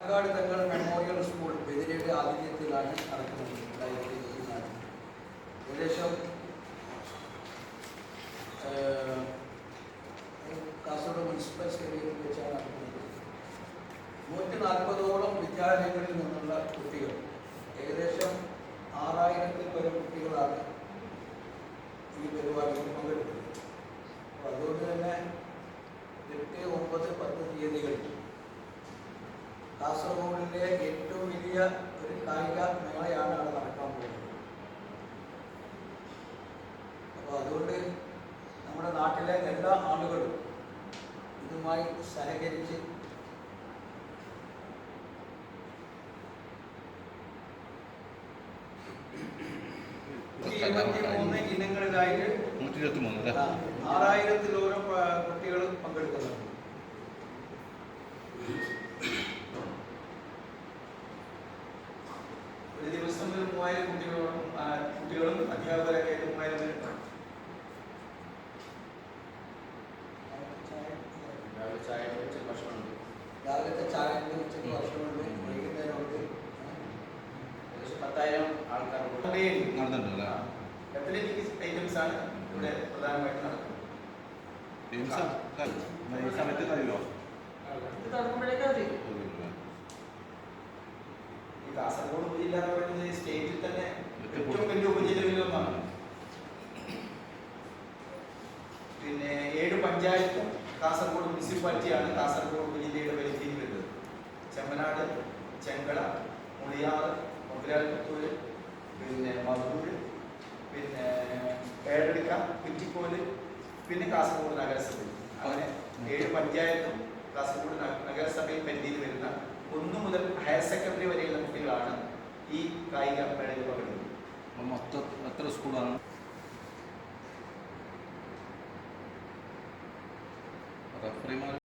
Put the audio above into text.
പാലക്കാട് തങ്ങൾ memorial school ബദിരയുടെ ആതിഥ്യത്തിലാണ് നടക്കുന്നത് രണ്ടായിരത്തി ഇരുപത്തിനാല്. ഏകദേശം കാസർഗോഡ് മുനിസിപ്പൽ സ്റ്റേഡിയത്തിൽ വെച്ചാണ് നടക്കുന്നത്. നൂറ്റി നാൽപ്പതോളം വിദ്യാലയങ്ങളിൽ നിന്നുള്ള കുട്ടികൾ ഏകദേശം ആറായിരത്തിൽ പരം കുട്ടികളാണ് ഈ പരിപാടിയിൽ പങ്കെടുക്കുന്നത് അപ്പോൾ അതുകൊണ്ട് തന്നെ എട്ട് ഒമ്പത് പത്ത് തീയതികളിൽ കാസർഗോഡിലെ ഏറ്റവും വലിയ ഒരു കായിക മേളയാണ് അവിടെ നടക്കാൻ പോകുന്നത്. അപ്പോൾ അതുകൊണ്ട് നമ്മുടെ നാട്ടിലെ എല്ലാ ആളുകളും ഇതുമായി സഹകരിച്ച് ഇനങ്ങളിലായിട്ട് നൂറ്റി ഇരുപത്തി മൂന്ന് അല്ലേ ആ, ആറായിരത്തിലോരം കുട്ടികൾ പങ്കെടുക്കുന്നുണ്ട്. ദിവസം മൂവായിരം കുട്ടികളും കുട്ടികളും അധ്യാപകരൊക്കെ ആയിട്ട് മൂവായിരം പേര് രാവിലെ ചായ കുടിച്ച് ഭക്ഷണമുണ്ട്. രാവിലത്തെ ചായ ഉച്ചയ്ക്ക് ഭക്ഷണമുണ്ട്. വൈകുന്നേരമുണ്ട്. ഏകദേശം പത്തായിരം ആൾക്കാരുണ്ട് നടന്നിട്ടുണ്ട് അല്ലേ അത്ലറ്റിക്സ് ഐറ്റംസ് ആണ് ഇവിടെ പ്രധാനമായിട്ട് നടക്കുന്നത്. ഈ സമയത്ത് കഴിയുമോ ഇത് ഈ കാസർഗോഡ് ഉപജില്ല എന്ന് പറയുന്നത് സ്റ്റേറ്റിൽ തന്നെ ഏറ്റവും വലിയ ഉപജില്ലകളിൽ ഒന്നാണ് പിന്നെ ഏഴ് പഞ്ചായത്തും കാസർഗോഡ് മുനിസിപ്പാലിറ്റിയാണ് കാസർഗോഡ് ഉപജില്ലയുടെ പരിധിയിൽ വരുന്നത്. ചെമ്മനാട് ചെങ്കള മുളിയാറ് മുതലാളിപ്പത്തൂര് പിന്നെ മധൂര് പിന്നെ ഏഴടിക്ക കുറ്റിക്കോൽ പിന്നെ കാസർഗോഡ് നഗരസഭ. അങ്ങനെ ഏഴ് പഞ്ചായത്തും കാസർഗോഡ് നഗരസഭയിൽ പരിധിയിൽ വരുന്ന ഒന്ന് മുതൽ ഹയർ സെക്കൻഡറി വരെയുള്ള കുട്ടികളാണ് ഈ കായിക മേളയിൽ പങ്കെടുക്കുന്നത് മൊത്തം എത്ര സ്കൂളാണ്? റഫറിമാർ